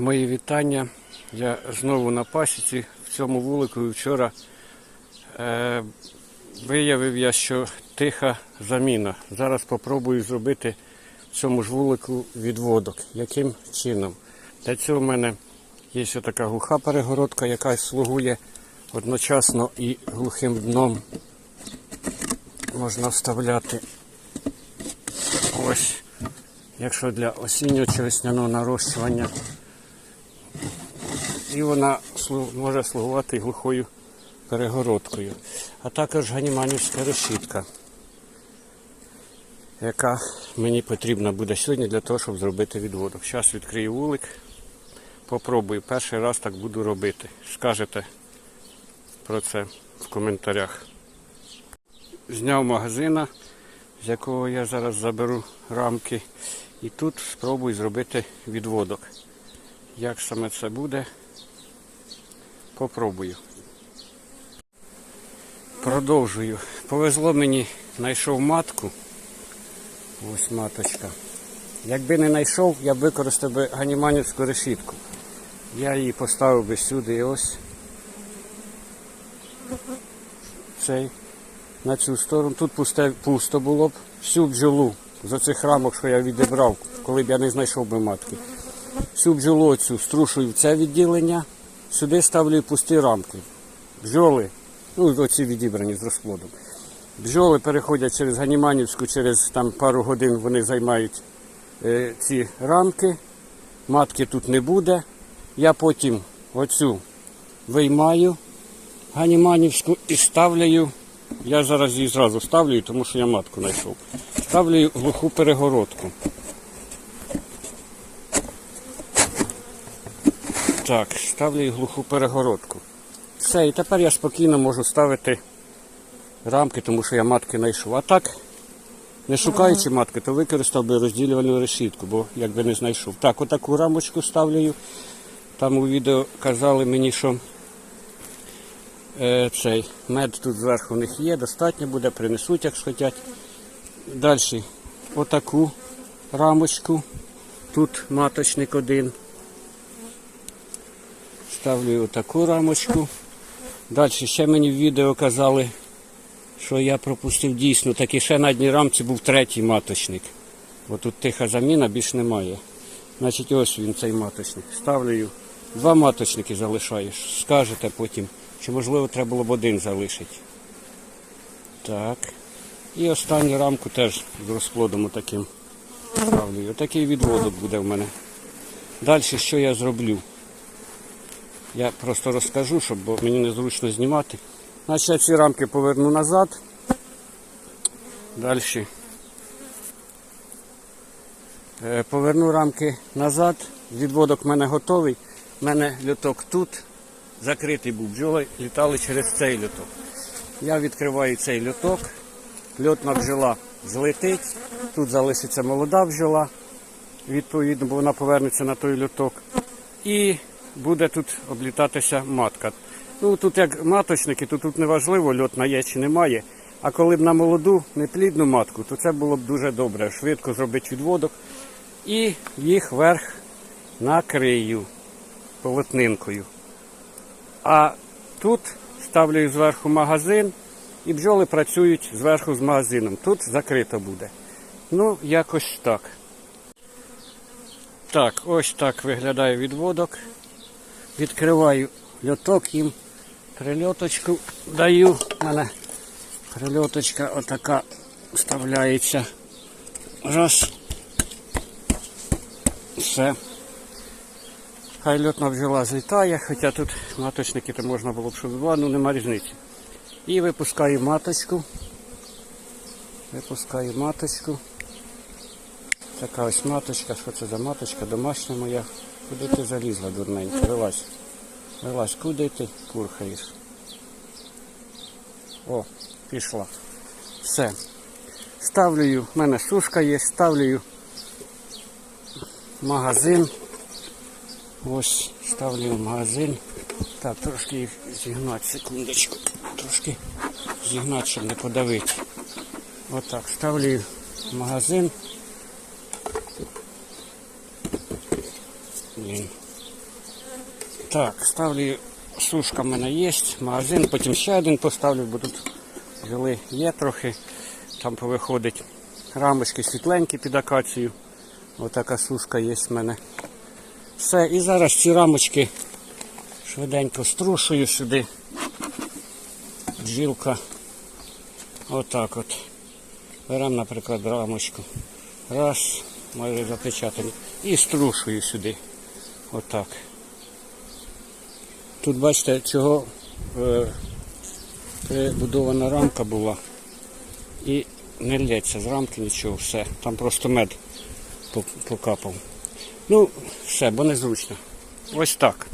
Мої вітання. Я знову на пасіці в цьому вулику. Вчора е, виявив я, що тиха заміна. Зараз спробую зробити в цьому ж вулику відводок. Яким чином? Для цього в мене є ще така глуха перегородка, яка слугує одночасно і глухим дном. Можна вставляти ось, якщо для осіннього чи весняного нарощування і вона може слугувати глухою перегородкою. А також ганіманівська решітка, яка мені потрібна буде сьогодні для того, щоб зробити відводок. Зараз відкрию вулик, попробую. Перший раз так буду робити. Скажете про це в коментарях. Зняв магазина, з якого я зараз заберу рамки. І тут спробую зробити відводок. Як саме це буде, попробую. Продовжую. Повезло мені, знайшов матку. Ось маточка. Якби не знайшов, я б використав би ганіманівську решітку. Я її поставив би сюди і ось цей на цю сторону. Тут пусте, пусто було б. Всю бджолу з оцих рамок, що я відібрав, коли б я не знайшов би матки. Всю бджолу цю струшую в це відділення, сюди ставлю пусті рамки. Бджоли, ну оці відібрані з розплодом. Бджоли переходять через Ганіманівську, через там пару годин вони займають е, ці рамки. Матки тут не буде. Я потім оцю виймаю Ганіманівську і ставлю. Я зараз її зразу ставлю, тому що я матку знайшов. Ставлю глуху перегородку. Так, ставлю глуху перегородку. Все, і тепер я спокійно можу ставити рамки, тому що я матки знайшов. А так, не шукаючи матки, то використав би розділювальну решітку, бо якби не знайшов. Так, отаку рамочку ставлю. Там у відео казали мені, що е, цей мед тут зверху у них є, достатньо буде, принесуть, як хочуть. Далі отаку рамочку. Тут маточник один. Ставлю отаку рамочку. Далі ще мені в відео казали, що я пропустив дійсно, таки ще на одній рамці був третій маточник. Бо тут тиха заміна, більш немає. Значить, ось він цей маточник. Ставлю. Два маточники залишаєш. Скажете потім, чи можливо треба було б один залишити. Так. І останню рамку теж з розплодом таким ставлю. Отакий відводок буде в мене. Далі що я зроблю? Я просто розкажу, щоб мені незручно знімати. Значить, я ці рамки поверну назад. Далі. Е, Поверну рамки назад. Відводок в мене готовий. У мене льоток тут. Закритий був бджоли, літали через цей льоток. Я відкриваю цей льоток. Льотна бджола злетить. Тут залишиться молода бджола, відповідно, бо вона повернеться на той льоток. І буде тут облітатися матка. Ну тут як маточники, то тут не важливо, льотна є чи немає. А коли б на молоду неплідну матку, то це було б дуже добре. Швидко зробити відводок. І їх вверх накрию полотнинкою. А тут ставлю зверху магазин, і бджоли працюють зверху з магазином. Тут закрито буде. Ну, якось так. Так, ось так виглядає відводок. Відкриваю льоток їм прильоточку даю. У мене прильоточка отака вставляється. Раз. Все. Хай льотна бджола злітає, хоча тут маточники то можна було б щоб два, ну нема різниці. І випускаю маточку. Випускаю маточку. Така ось маточка, що це за маточка, домашня моя. Куди ти залізла, дурненька? Вилазь. Вилазь, куди ти курхаєш? О, пішла. Все. Ставлю, в мене сушка є, ставлю магазин. Ось ставлю в магазин. Так, трошки їх зігнати, секундочку. Трошки зігнати, щоб не подавити. Отак, ставлю в магазин. Так, ставлю сушка в мене є, магазин, потім ще один поставлю, бо тут жили є трохи. Там повиходить рамочки світленькі під акацію. Отака сушка є в мене. Все, і зараз ці рамочки швиденько струшую сюди. Джілка. Отак от. Беремо, наприклад, рамочку. Раз, майже запечатані. І струшую сюди. Отак. Тут бачите, чого е, прибудована рамка була. І не лється з рамки нічого, все. Там просто мед покапав. Ну, все, бо незручно. Ось так.